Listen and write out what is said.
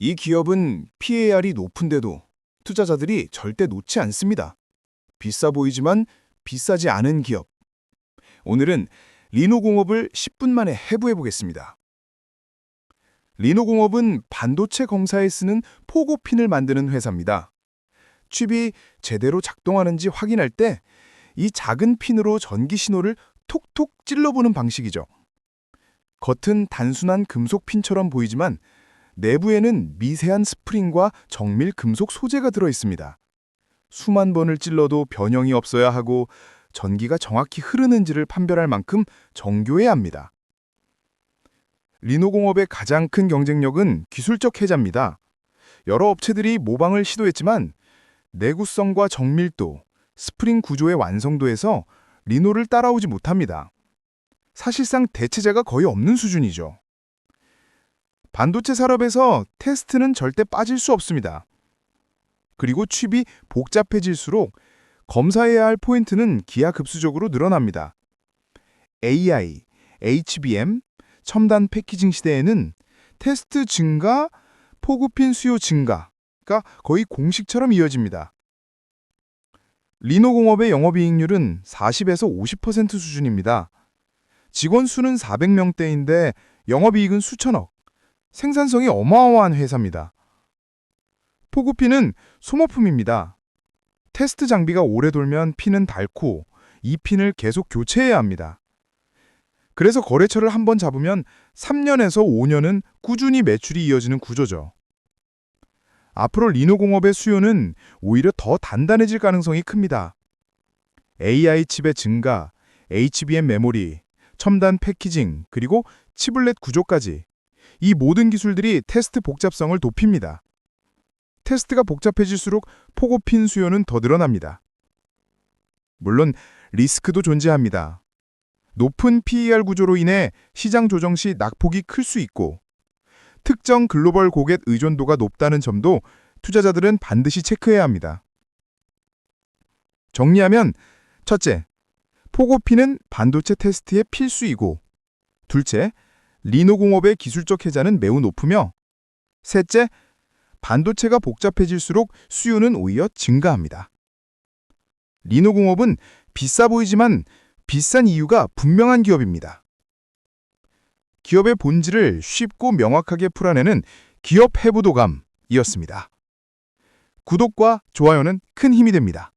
이 기업은 PAR이 높은데도 투자자들이 절대 놓지 않습니다. 비싸 보이지만 비싸지 않은 기업. 오늘은 리노공업을 10분 만에 해부해 보겠습니다. 리노공업은 반도체 검사에 쓰는 포고핀을 만드는 회사입니다. 칩이 제대로 작동하는지 확인할 때 이 작은 핀으로 전기 신호를 톡톡 찔러보는 방식이죠. 겉은 단순한 금속 핀처럼 보이지만 내부에는 미세한 스프링과 정밀 금속 소재가 들어 있습니다. 수만 번을 찔러도 변형이 없어야 하고 전기가 정확히 흐르는지를 판별할 만큼 정교해야 합니다. 리노공업의 가장 큰 경쟁력은 기술적 해자입니다. 여러 업체들이 모방을 시도했지만 내구성과 정밀도, 스프링 구조의 완성도에서 리노를 따라오지 못합니다. 사실상 대체자가 거의 없는 수준이죠. 반도체 산업에서 테스트는 절대 빠질 수 없습니다. 그리고 칩이 복잡해질수록 검사해야 할 포인트는 기하급수적으로 늘어납니다. AI, HBM, 첨단 패키징 시대에는 테스트 증가, 포구핀 수요 증가가 거의 공식처럼 이어집니다. 리노공업의 영업이익률은 40에서 50% 수준입니다. 직원 수는 400명대인데 영업이익은 수천억, 생산성이 어마어마한 회사입니다. 포구핀은 소모품입니다. 테스트 장비가 오래 돌면 핀은 닳고 이 핀을 계속 교체해야 합니다. 그래서 거래처를 한 번 잡으면 3년에서 5년은 꾸준히 매출이 이어지는 구조죠. 앞으로 리노공업의 수요는 오히려 더 단단해질 가능성이 큽니다. AI 칩의 증가, HBM 메모리, 첨단 패키징, 그리고 치블렛 구조까지 이 모든 기술들이 테스트 복잡성을 높입니다. 테스트가 복잡해질수록 포고핀 수요는 더 늘어납니다. 물론 리스크도 존재합니다. 높은 PER 구조로 인해 시장 조정 시 낙폭이 클 수 있고 특정 글로벌 고객 의존도가 높다는 점도 투자자들은 반드시 체크해야 합니다. 정리하면 첫째, 포고핀은 반도체 테스트의 필수이고 둘째, 리노공업의 기술적 해자는 매우 높으며 셋째, 반도체가 복잡해질수록 수요는 오히려 증가합니다. 리노공업은 비싸 보이지만 비싼 이유가 분명한 기업입니다. 기업의 본질을 쉽고 명확하게 풀어내는 기업 해부도감이었습니다. 구독과 좋아요는 큰 힘이 됩니다.